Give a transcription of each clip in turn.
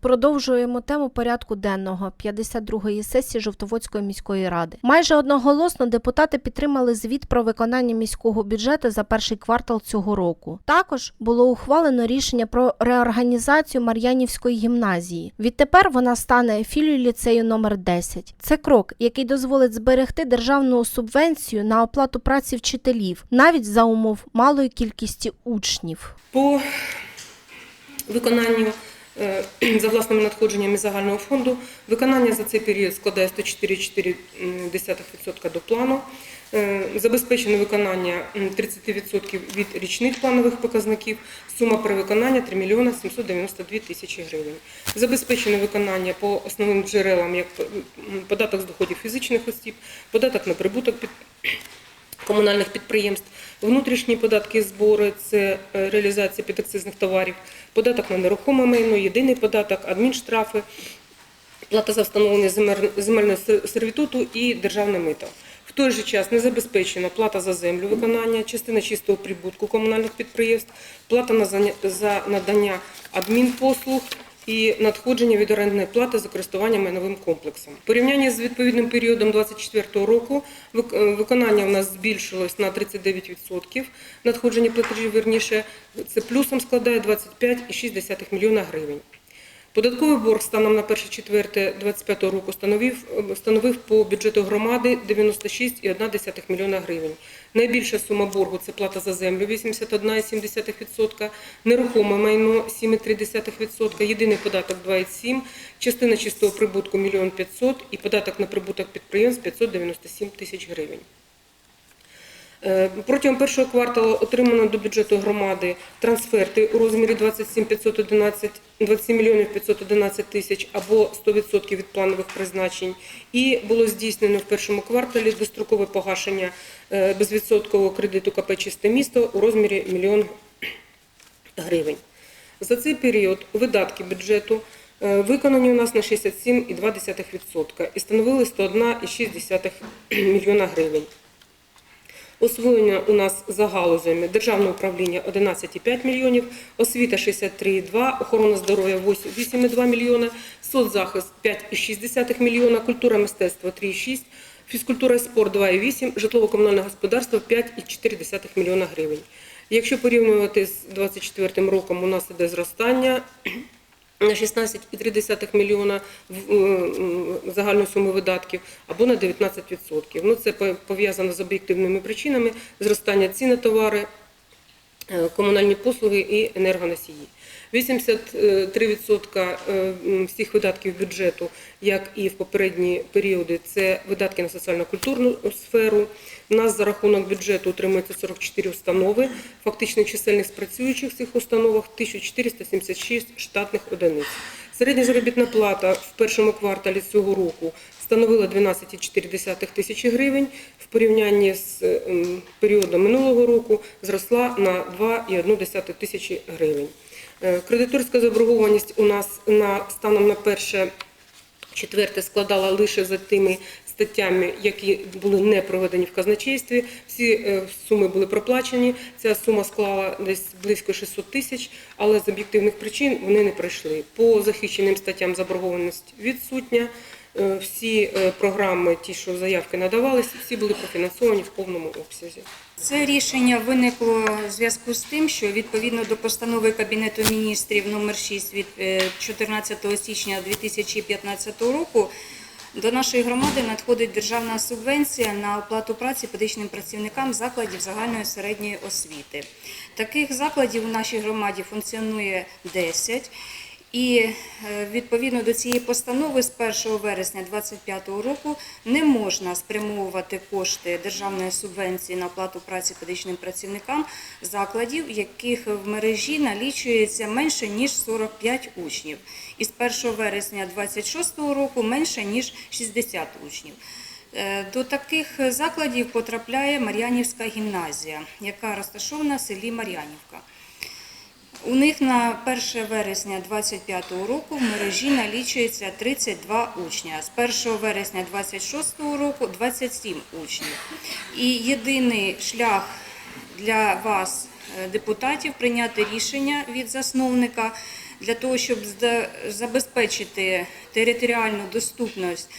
Продовжуємо тему порядку денного 52-ї сесії Жовтоводської міської ради. Майже одноголосно депутати підтримали звіт про виконання міського бюджету за перший квартал цього року. Також було ухвалено рішення про реорганізацію Мар'янівської гімназії. Відтепер вона стане філією ліцею номер 10. Це крок, який дозволить зберегти державну субвенцію на оплату праці вчителів, навіть за умов малої кількості учнів. По виконанню за власними надходженнями загального фонду виконання за цей період складає 104,4% до плану. Е, Забезпечено виконання м, 30% від річних планових показників. Сума перевиконання 3 мільйони 792 тисячі гривень. Забезпечено виконання по основним джерелам, як податок з доходів фізичних осіб, податок на прибуток під комунальних підприємств, внутрішні податки і збори це е, реалізація підакцизних товарів, податок на нерухоме майно, єдиний податок, адмінштрафи, плата за встановлення земельного сервітуту і державне мито. В той же час не забезпечена плата за землю виконання, частина чистого прибутку комунальних підприємств, плата за надання адмінпослуг і надходження від орендної плати за користування майновим комплексом. В порівнянні з відповідним періодом 2024 року е, виконання в нас збільшилось на 39%, надходження платежів верніше, це плюсом складає 25,6 мільйона гривень. Податковий борг станом на 1.4.25 року становив, становив по бюджету громади 96,1 мільйона гривень. Найбільша сума боргу – це плата за землю 81,7%, нерухоме майно 7,3%, єдиний податок 2,7%, частина чистого прибутку 1 мільйон 500 і податок на прибуток підприємств 597 тисяч гривень. Е, Протягом першого кварталу отримано до бюджету громади трансферти у розмірі 27 511, 27 мільйонів 511 тисяч або 100% від планових призначень. І було здійснено в першому кварталі дострокове погашення е, безвідсоткового кредиту КП «Чисте місто» у розмірі мільйон гривень. За цей період видатки бюджету е, виконані у нас на 67,2% і становили 101,6 мільйона гривень. Освоєння у нас за галузями державне управління 11,5 мільйонів, освіта 63,2, охорона здоров'я 8,2 мільйона, соцзахист 5,6 мільйона, культура мистецтво 3,6, фізкультура і спорт 2,8, житлово-комунальне господарство 5,4 мільйона гривень. Якщо порівнювати з 2024 роком, у нас іде зростання на 16,3 мільйона в- суму загальної видатків або на 19%. Ну, це пов'язано з об'єктивними причинами зростання цін на товари, е, комунальні послуги і енергоносії. 83% е, всіх видатків бюджету, як і в попередні періоди, це видатки на соціально-культурну сферу. У нас за рахунок бюджету утримується 44 установи. Фактична чисельність працюючих в цих установах 1476 штатних одиниць. Середня заробітна плата в першому кварталі цього року становила 12,4 тисячі гривень. В порівнянні з ем, періодом минулого року зросла на 2,1 тисячі гривень. Е, Кредиторська заборгованість у нас на станом на перше четверте складала лише за тими статтями, які були не проведені в казначействі. Всі е, суми були проплачені. Ця сума склала десь близько 600 тисяч, але з об'єктивних причин вони не пройшли. По захищеним статтям заборгованість відсутня. Е, Всі програми, ті, що заявки надавалися, всі були профінансовані в повному обсязі. Це рішення виникло в зв'язку з тим, що відповідно до постанови Кабінету міністрів номер 6 від е, 14 січня 2015 року до нашої громади надходить державна субвенція на оплату праці педагогічним працівникам закладів загальної середньої освіти. Таких закладів у нашій громаді функціонує 10. І е, відповідно до цієї постанови з 1 вересня 2025 року не можна спрямовувати кошти державної субвенції на оплату праці педагогічним працівникам закладів, яких в мережі налічується менше ніж 45 учнів, і з 1 вересня 2026 року менше ніж 60 учнів. Е, До таких закладів потрапляє Мар'янівська гімназія, яка розташована в селі Мар'янівка. У них на 1 вересня 2025 року в мережі налічується 32 учня. З 1 вересня 2026 року 27 учнів. І єдиний шлях для вас, е, депутатів, прийняти рішення від засновника для того, щоб забезпечити територіальну доступність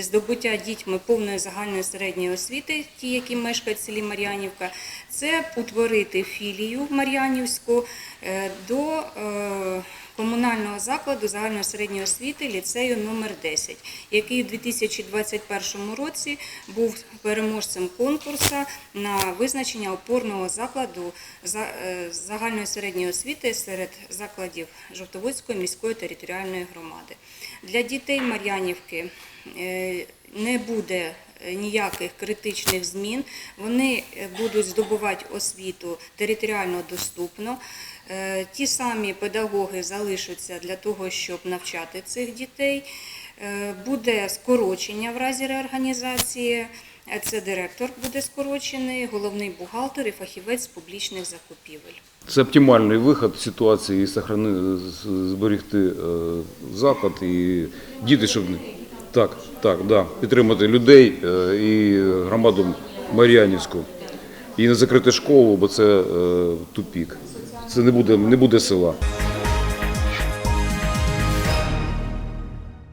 здобуття дітьми повної загальної середньої освіти, ті, які мешкають в селі Мар'янівка, це утворити філію Мар'янівську е, до е, комунального закладу загальної середньої освіти ліцею номер 10, який у 2021 році був переможцем конкурсу на визначення опорного закладу за- е, загальної середньої освіти серед закладів Жовтоводської міської територіальної громади. Для дітей Мар'янівки е, не буде ніяких критичних змін. Вони будуть здобувати освіту територіально доступно. Е, Ті самі педагоги залишаться для того, щоб навчати цих дітей. Е, Буде скорочення в разі реорганізації. Це директор буде скорочений, головний бухгалтер і фахівець публічних закупівель. Це оптимальний виход з ситуації і зберегти е, заклад і діти, щоб так, так, да, підтримати людей і громаду Мар'янівську. І не закрити школу, бо це тупік. Це не буде, не буде села.